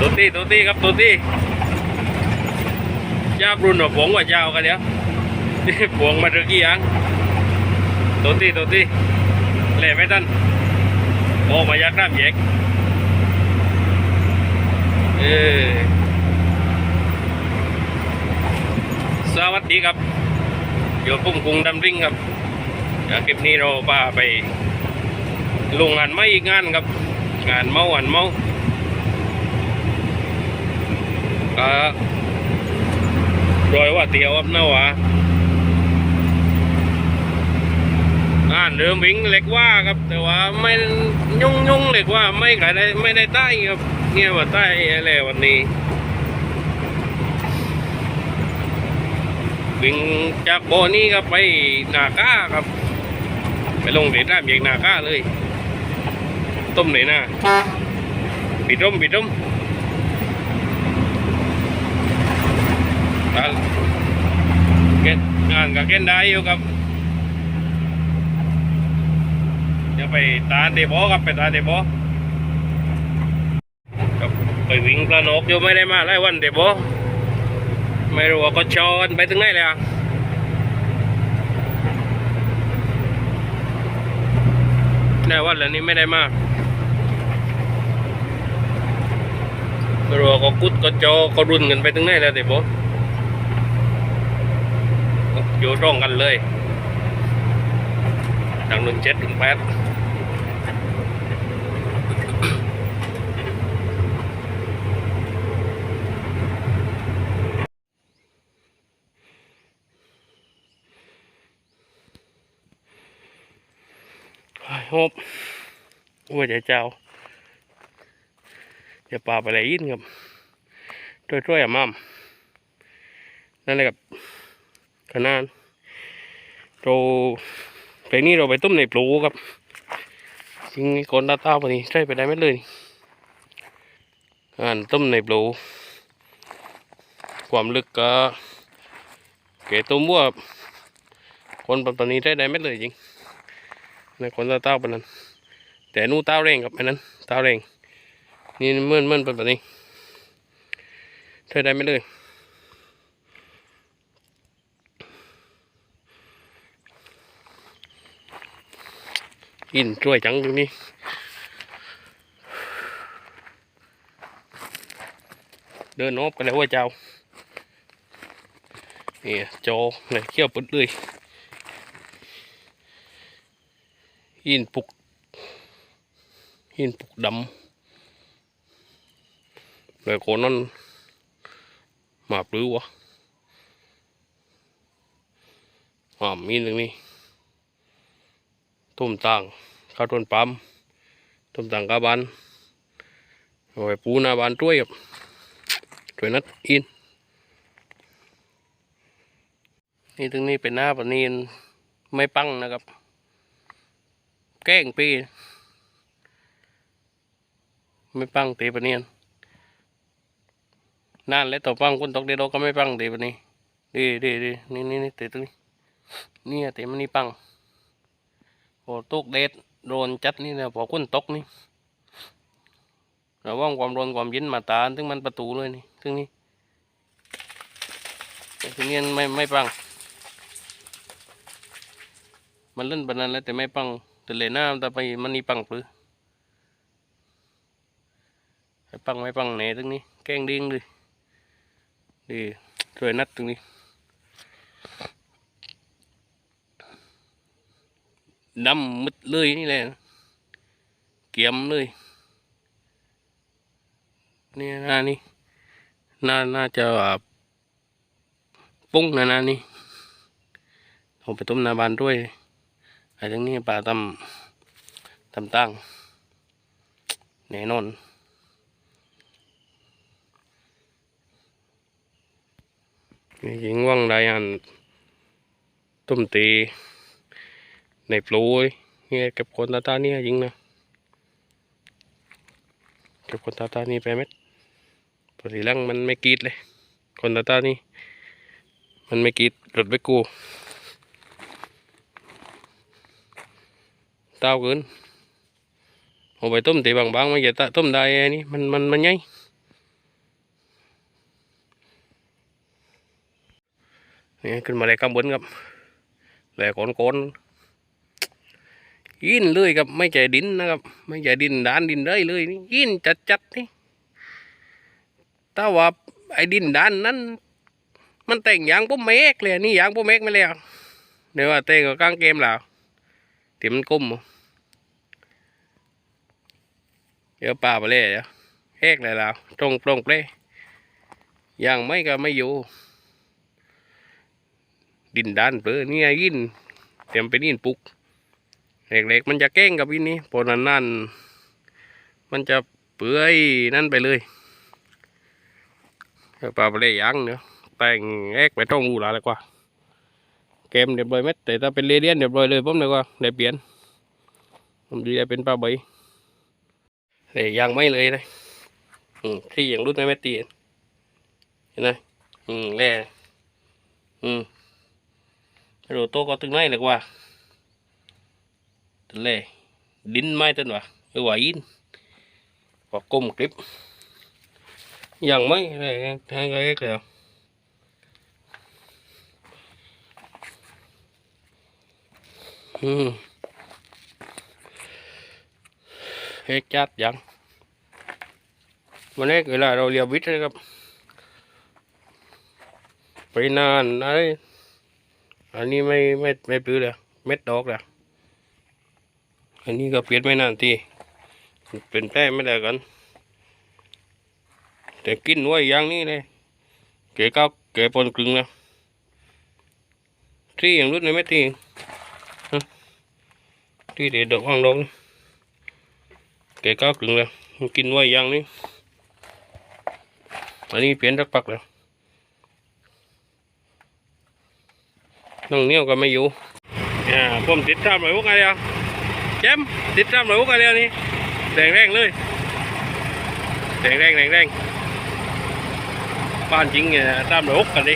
ตัวตี้ตัวตี้ครับตัวตี้ยาบรุนหัวผงกว่าเจ้ากันเดี๋ยวนี่ผงมาตะกี้ยังตัวตี้ตัวตี้เล่ไม่ทันโอ้มายากน้ำแยกเออสวัสดีครับอยู่พุ่มกรุงดำริงครับเดี๋ยวคลิปนี้เราพาไปลงงานไม่อีกงานครับ งานเมางานเมา ก็รอยว่าเตียวครับนะวะงานเดิมวิ่งเล็กว่าครับ แต่ว่าไม่ยุ่งยุ่งเล็กว่าไม่ขายได้ไม่ได้ใต้ครับเงี้ยว่าใต้อะไรวันนี้ วิ่งจากโบนี่ก็ไปนาก้าครับ ไปลงเดชราบเยกนาก้าเลย ต้มไหนนะปิดร่มปิดร่มอ่าเก็ต งานกับเกนได้อยู่ครับจะไปตาเดบอครับไปตาเดบอครับไปวิ่งปลานกอยู่ไม่ได้มาหลายวันเดบอไม่รู้ว่าก็ชอนไปถึงไหนเลยอะได้วันแล้วนี่ไม่ได้มาไม่รู้ว่าก็กุดก็จอก็รุนกันไปถึงไหนแล้วแต่บอ อยู่ร่องกันเลยดังหนึ่งเจ็ดถึงแปดไอ้โฮบว่าจะเจ้าจะปลาไปไหนยินครับช่วยๆอะมั่มนั่นแหละครับ ขนาดเราเพลงนี้เราไปต้มในปลูครับจริงคนตาตาปนี้ใช่ไปได้ไหมเลยอ่านต้มในปลูความลึกก็เกตุ้มว่าคนปนี้ใช่ได้ไหมเลยจริงในคนตาตาปนั้น แต่นู่ตาเร่งครับอันนั้นตาเร่งนี่เมื่อนเมื่อนเป็นแบบนี้ใช้ได้ไหมเลย กินช่วยจังตรงนี้เดินนบกันแล้วว่าเจ้านี่โจเนี่ยเขี้ยวปุดเลยหินปุกหินปุกดำเลยโคนนั่นมาปลื้วะหอมมีนตรงนี้ ทุ่มต่างข้าวต้นปั๊มทุ่มต่างกาบันเอาไปูนาบานด้วยรถวยนัดอิน นี่ถึงนี่เป็นหน้าปนีนไม่ปังนะครับ แก้งปี ไม่ปังตีปนีนนานแล้วต่อปั้งคนตกเดียวก็ไม่ปั้งตีปนีดีดีดีนี่นี่นี่ตีตรงนี้นี่ตีมันนี่ปั้ง อ้ตุกเด็ดโดนจัดนี่นะพอคนตกนี่ระวังความร้อนความเย็นมาตาถึงมันประตูเลยนี่ถึงนี้แต่ทีนี้ไม่ไม่ปัง มันเล่นบบนั้นแล้วแต่ไม่ปังแต่เลยหน้าแต่ไปมันนี่ปังปื้ปังไม่ปังไหนตรงนี้แกล้งดิ้งเลยดีช่วยนัดตรงนี้ ดำมึดเลยนี่แหละเกี่ยมเลยนี่หน้านี่น่าน่าจะปุ้งนะนานี่ผมไปต้มนาบานด้วยไอ้ตรงนี้ปลาตำตำตั้งแน่นอนนี่ยิงว่างได้อันต้มตี ในโปรยเนี่ยเก็บคนตาตาเนี่ยยิงนะเก็บคนตาตานี่ไปไหมปฏิรังมันไม่กีดเลย คนตาตานี่มันไม่กีดรถไปกูเต้าเกินเอาไปต้มตีบางๆมันจะต้มได้นี่มันมันมันไงนี่ขึ้นมาเลยข้างบนครับแหลก้อนๆ ยินเลยครับไม่ใจดินนะครับ ไม่ใจดินด้านดินเลยเลยนี่ยินจัดจัดๆนี่ถ้าว่าไอ้ดินด้านนั้น มันแต่งยางปุ๊บเมกเลยนี่ยางปุ๊บเมกไม่แล้วเดี๋ยวว่าแต่งกับกลางเกมแล้วที่มันกุ้มเอาเดี๋ยวป่าไปเลยเดี๋ยวแหกเลยแล้วตรงตรงเปลยยังไม่ก็ไม่อยู่ ดินด้านเปลือนี่ไงยินเตรียมเป็นยินปุก เล็กๆมันจะเก้งกับวินนี้พอนั้นนั่นๆมันจะเปื่อยนั่นไปเลยป่าไปเลยยังเนาะแต่งแอกไปต้องรูหลาเลยกว่าเกมเรียบร้อยไหมแต่ถ้าเป็นเรเดียนเรียบร้อยเลยผมเลยว่าได้เปลี่ยนผมดีได้เป็นปลาใบแต่ยังไม่เลยนะอืมที่ยังรุ่นไม่ไม่ตีเห็นไหมอืมแร่อืมโรโตก็ตึงไหนเลยกว่า ตึงแร่ดินไม้ตึงวะเออว่าอินก็ก้มคลิปยังไม่เลยทางไงก็แล้วอืมเฮ็ดจัดยังวันนี้เวลาเราเรียบวิทย์นะครับไปนานอะไรอันนี้ไม่ไม่ไม่ปลื้อเลยเม็ดดอกเลย อันนี้ก็เปลี่ยนไม่นานทีเป็นแป้ไม่ได้กัน แต่กินไว้ย่างนี้เลย เก๋ก้าเก๋ปนกลึงนะที่อย่างรุ่นนี้ไม่ตีที่เด็ดดอกว่างดองเก๋ก้ากลึงแล้วกินไว้ย่างนี้อันนี้เปลี่ยนรักปักแล้วน้องเนี้ยก็ไม่อยู่นี่าผมติดตามไปพวกอะไรอะ เจมติดตามหน่อยพวกอะไรนี่แรงแรงเลยแรงแรงแรงแรงบ้านจริงเนี่ยตามหน่อยพวกกันดิ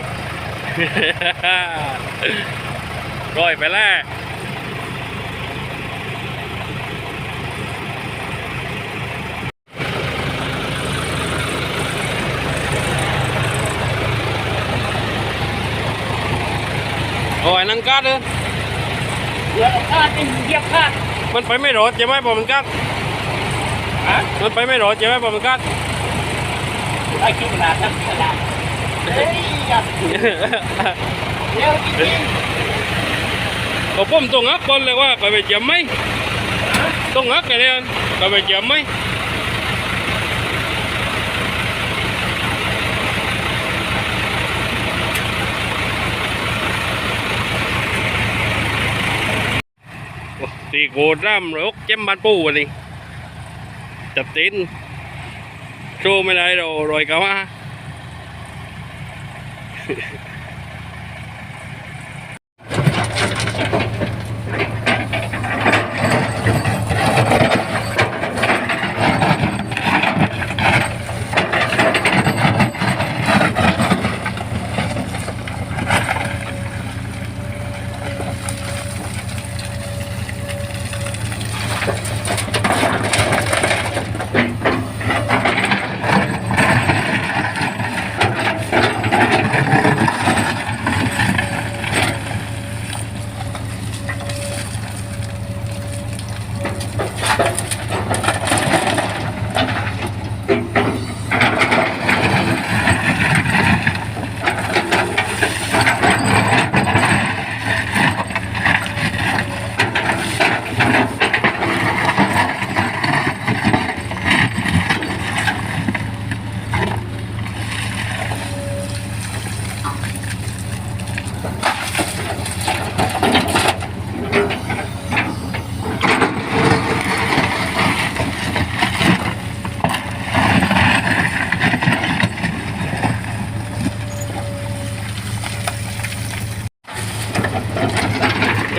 rồi phải là โอ้ยนั่นกัดเลยเหลือคาดนี่เหยียบคาด มันไปไม่รอดใช่ไหมพอมันกัดฮะมันไปไม่รอดใช่ไหมพอมันกัดไอ้คิดขนาดนั้นขนาดเฮ้ยอย่าเดี๋ยวจริงก็ผมต้องฮักบอลเลยว่าก็ไปเจียมไหมต้องฮักกันเลยก็ไปเจียมไหม โอ้ตีโกร่ำรกเจ็มบันปูวันนี้จับตินโชว์ไม่ได้เรารอยกะว่า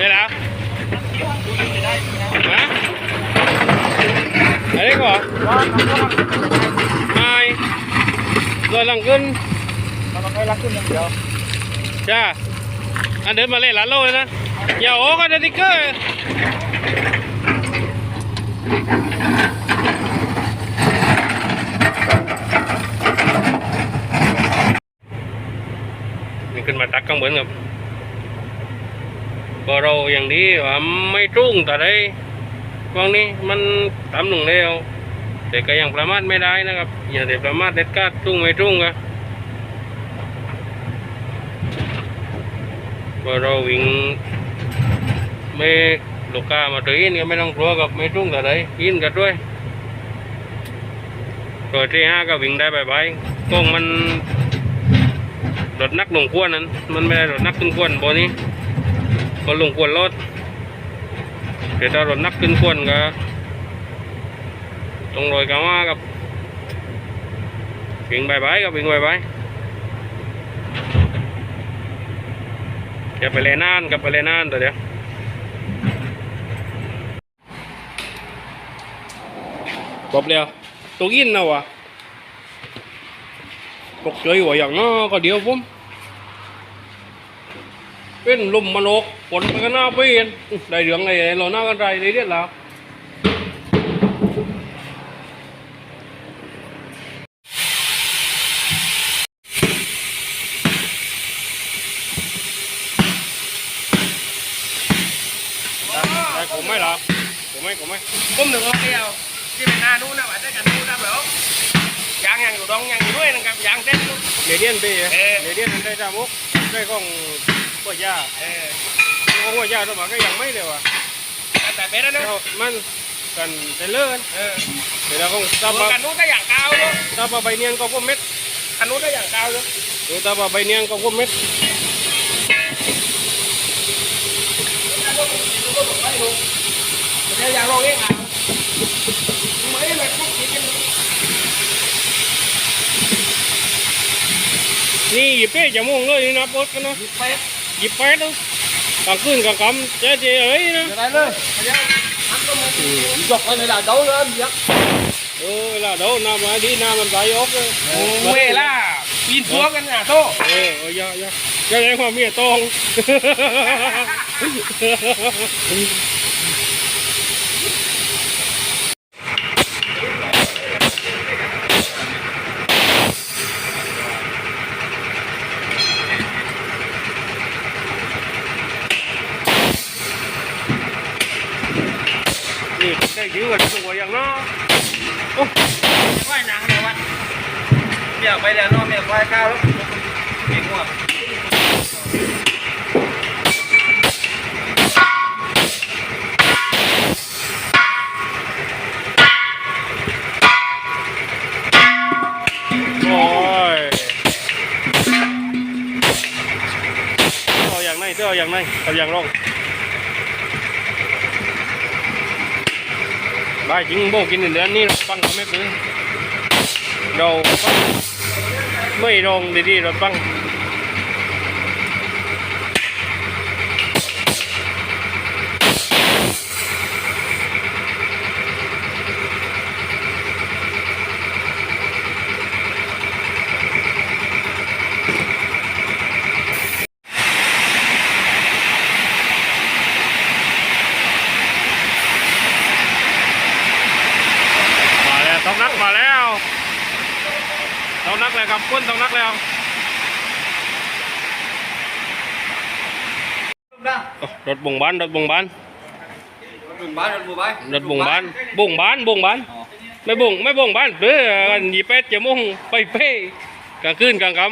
đây nào hả ở đây có hai rồi lần cân เราไม่รักขึ้นอย่างเดียว cha anh đến mà lên lá lôi nè nhà ố cái đi cơ นี่ขึ้นมาตัก ก็เราอย่างนี้ว่าไม่ trung แต่ได้พวกนี้มันทำลงแล้ว แต่ก็ยังประมาทไม่ได้นะครับ อย่าได้ประมาทเด็ดขาด trung ไม่ trung กันก็เราวิ่งไม่ลูกค้ามาตัวอินก็ไม่ต้องกลัวกับไม่ trung แต่ได้อินกันด้วยตัวที่ห้าก็วิ่งได้บายๆกล้องมันรถนักลงกวนนั้น มันไม่ได้รถนักขึ้นกวนบนนี้ ก็ลงกวนรถแต่ถ้ารถนักขึ้นกวนก็ต้องรอยกันว่ากับวิ่งบายบายกับวิ่งบายบายอย่าไปเลนานกับไปเลนานแต่เดียวจบแล้วตัวกินนะวะตกใจว่าอย่างน้อก็เดียวผมเป็นลมมโนก ฝนมันก็น่าเปลี่ยนได้เรื่องอะไรเราหน้ากันใจได้เรียกแล้วได้ผมไหมล่ะผมไหมผมไหมผมถึงเอาเดียวที่เป็นหน้านู้นนะว่าจะกันนู้นนะแบบยางยังอยู่ดองยังอยู่ด้วยนะครับยางเส้นนู้นเมเดียนไปเออเมเดียนได้จามุกได้ของหัวยาเออ ของหัวยาตัวมาก็ยังไม่เดียวอะแต่แต่เป็นนะแล้วมันกันเทเลอร์กันเออเดี๋ยวเราคงตาตัวบะกันนู้นก็อย่างกาวเลยตาบะใบเนียงก็พวกเม็ดคันนู้นก็อย่างกาวเลยหรือตาบะใบเนียงก็พวกเม็ดเดี๋ยวอย่างลองเองอะไม่ได้แบบพวกคิดกันนี่หยิบเป้จะม่วงเลยนี่นะปดกันนะไปหยิบแป๊ดนะ กลางคืนกลางค่ำเจ๊เจ๊เอ้ยนะเดี๋ยวได้เลยเดี๋ยวมันก็มันยกไปในด่านเดาเลยเดี๋ยวเออเวลาเดี๋ยวน้ำมาดีน้ำมันไหลออกเลยเวลาปีนพัวกันนะโตเออเอออย่าอย่าอย่าแรงความเมียตอง นี่ได้ยื้อกันตัวอย่างเนาะว่ายหนังเลยวันเดี๋ยวไปเดี๋ยวนอนเดี๋ยวควายข้าวแล้วเก่งว่ะโอ้ยเอาอย่างไหนเสื้อเอาอย่างไหนเอาอย่างร่องายจริงโบกินเดือนนี้ฟังเขาไม่ปื้อเราฟังไม่ลงดีๆเราฟังมาแล้วต้องนักมาแล้ว ต้องนักเลยครับคุณต้องนักแล้วนะโอ้รถบ่งบานรถบ่งบานถึงบ้านรถบูไปรถบ่งบานบ่งบานบ่งบานไม่บ่งไม่บ่งบานเพื่อกันยี่เป็ดจะมุ่งไปเป้กลางคืนกลางค่ำ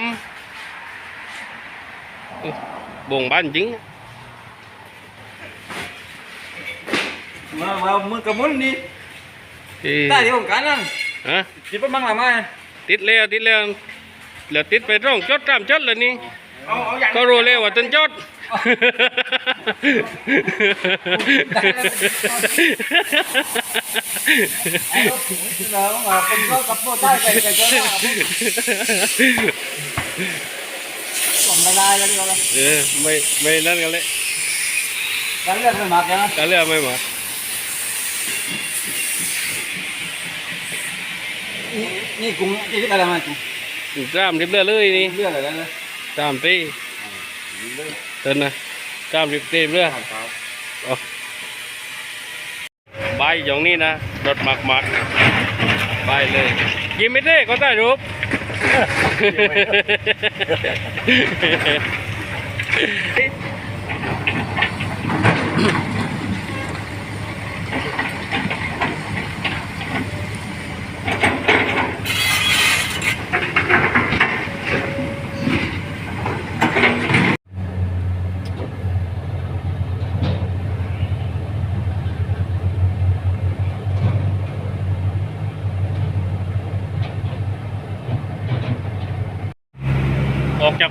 เออบ่งบานจริงมามามือกระมุนนี่เอ้ยได้ที่ผมกันนั่นฮะคิดว่ามั่งหรือไม่ ติดแล้วติดแล้วแล้วติดไปร่องจดตามจดเลยนี่เอาเอาอย่างก็รู้แล้วว่าต้นจดแล้วมาเป็นก็กับโบได้ไปไปเจอผมละลายแล้วนี่เราเออไม่ไม่นั่นกันเลยการเลือกไม่มากนะการเลือกไม่มา นี่กุ้งนี่คืออะไรมากุ้งกล้ามริบเลือเลยนี่เลือกอะไรนะกล้ามตีเต้นนะกล้ามริบเต็มเลือใบอย่างนี้นะรถหมักหมักใบเลยยิ้มไม่ได้ก็ได้รูป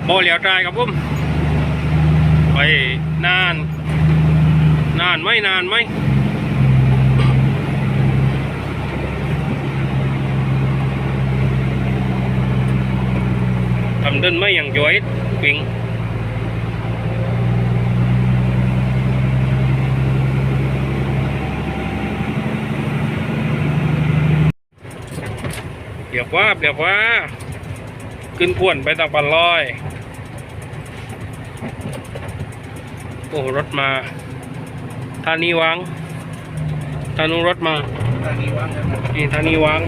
ออกจากบ่อเหลียวตายครับผมไปนาน นานไหมนานไหมทำเดินไม่อย่างย้อยปิงเดี๋ยวว่าเดี๋ยวว่า ขึ้นขวนไปตะปันลอย โอ้รถมาท่านีวังท่านุรถมาตอนนี้ว่างแล้วนะนี่ท่านีวัง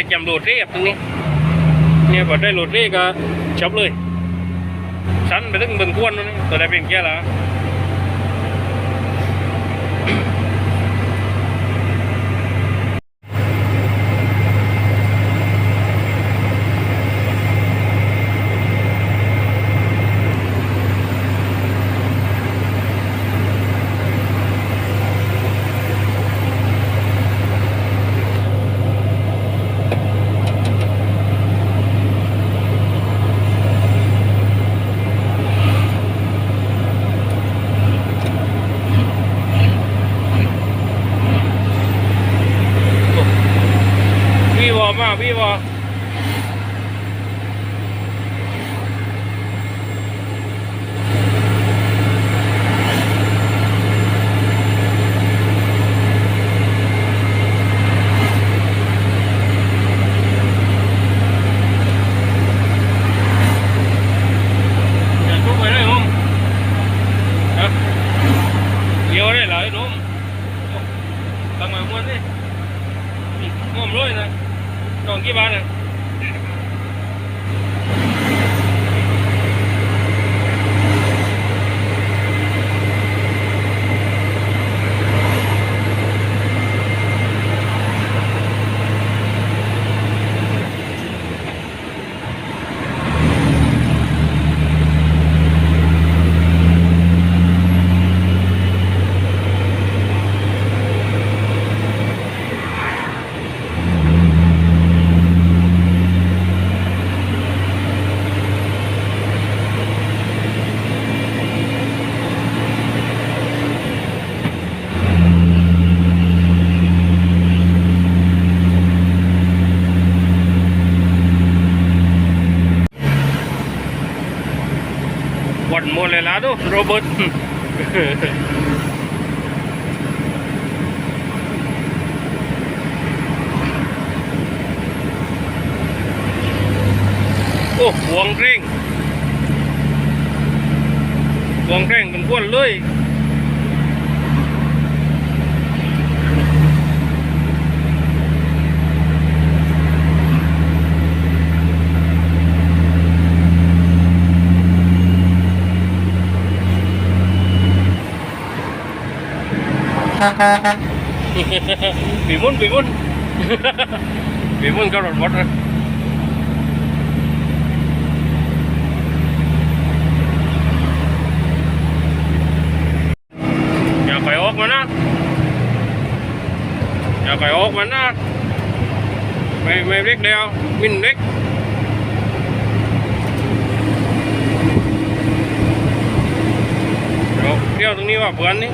ได้จำโหลดเรียบตรงนี้ เนี่ยพอได้โหลดเรียก็จบเลย สันไปถึงเบิ่งควนนู่นนี่ตัวได้เป็นแค่ละ วันหมดเลยละดูโรเบิร์ต โอ้หวงเร่งหวงเร่งเป็นก้วนเลย ปีมุนปีมุน ปีมุ นก็รถหมดเลยอย่าไปออกมันนะอย่าไปออกมันนะไม่ไม่เล็กเดียวมินเล็กเดี๋ยวตรงนี้ว่าเพื่อนนี่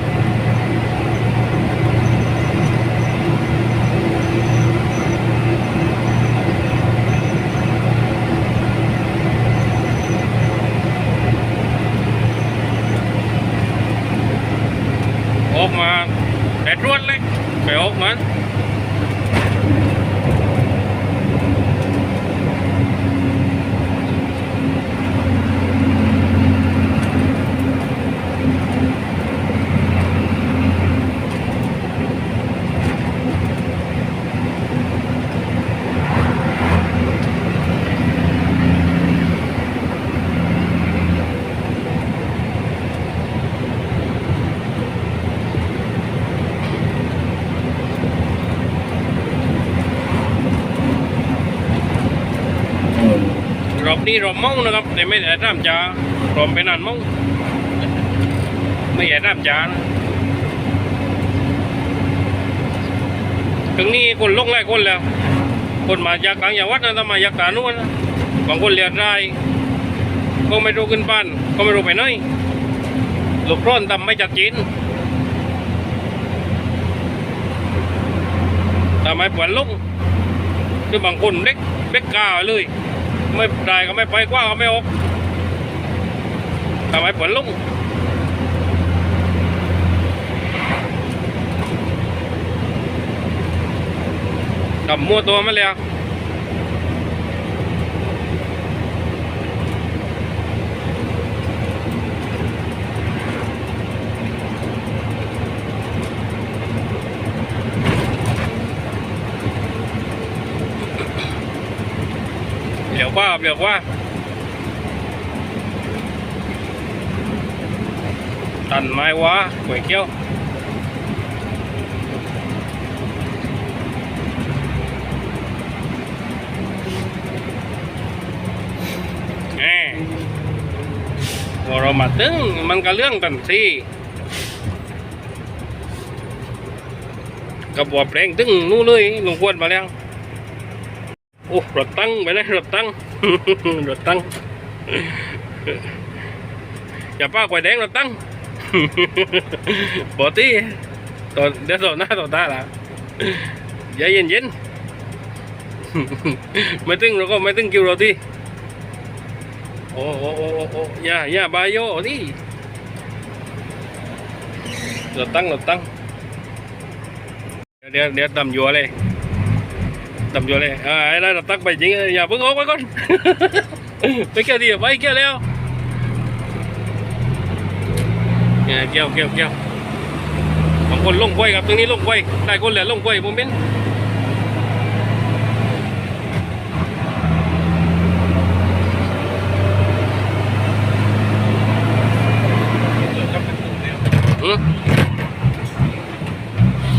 นี่เราเมานะครับ แต่ไม่ได้ร่ำจาพร้อมไปนานเมาไม่ใช่ร่ำจานะถึงนี้คนลงไล่คนแล้ว คนมาจากกลางจังหวัดนะถ้ามาจากกานู้นบางคนเรียนรายก็ไม่รู้ขึ้นบ้าน ก็ไม่รู้ไปไหนลูกร้อนทำไม่จัดจีนทำไมปวดลุกคือบางคนเล็กเล็กกาเลย ไม่ได้ก็ไม่ไปกว้างก็ไม่ออกทำไมปวดลุกทำมั่วตัวมาแล้ว เหลียว่าเหลียวว่าตันไม้วะก๋วยเกี้ยวแหมพอเรามาตึงมันก็เรื่องตันทีกระบอกเพลงตึงนู่นเลยลงควรมาแล้ว โอ้รถตั้งไปเลยรถตั้ง รถตั้งอย่าป้าควยแดงรถตั้งบอตีต่อเดี๋ยวต่อหน้าต่อตาละอย่าเย็นเย็นไม่เล่เอ้โอ้โอ้โอ้โอ้อย่าตั้งรถตั้งเดี๋ยวเดี๋ยวตำยัวเลยตำรวจเลยอ่าไอ้นั่นตักไปจริงอย่าเพิ่งออกไปก่อนไปเกี่ยวดิไปเกี่ยวแล้วเนี่ยเกี่ยวเกี่ยวเกี่ยวบางคนลงกล้วยครับตรงนี้ลงกล้วยได้คนเหลือลงกล้วยโมเมนต์ม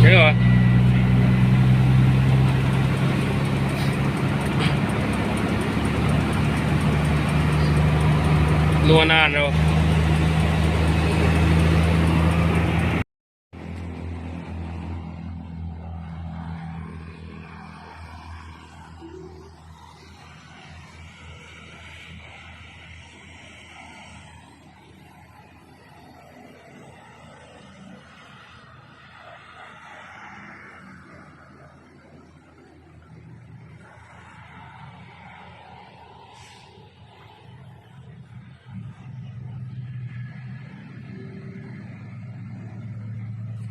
เห็นเหรอ นัวนาน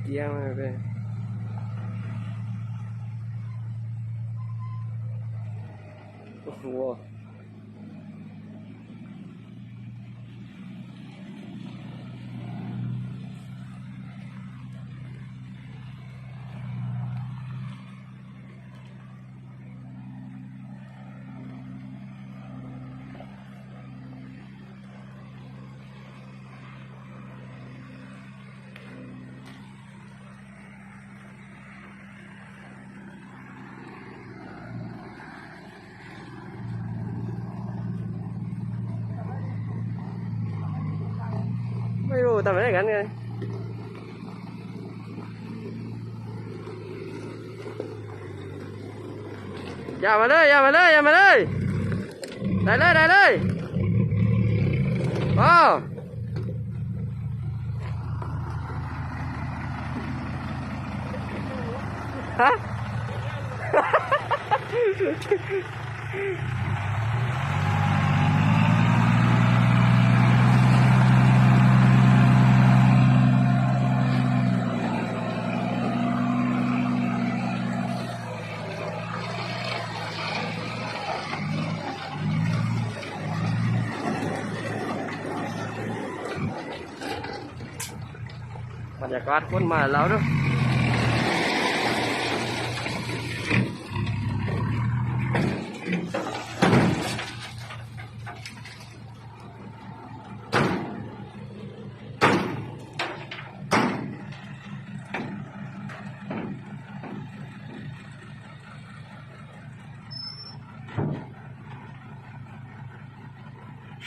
แล้วเยี่ยมเลยโอ้โหไม่รู้ทำอะไรกันไงอย่ามาเลยอย่ามาเลยอย่ามาเลยได้เลยได้เลยว้าวฮะ บ รรยากาศคนมาแล้วเนาะ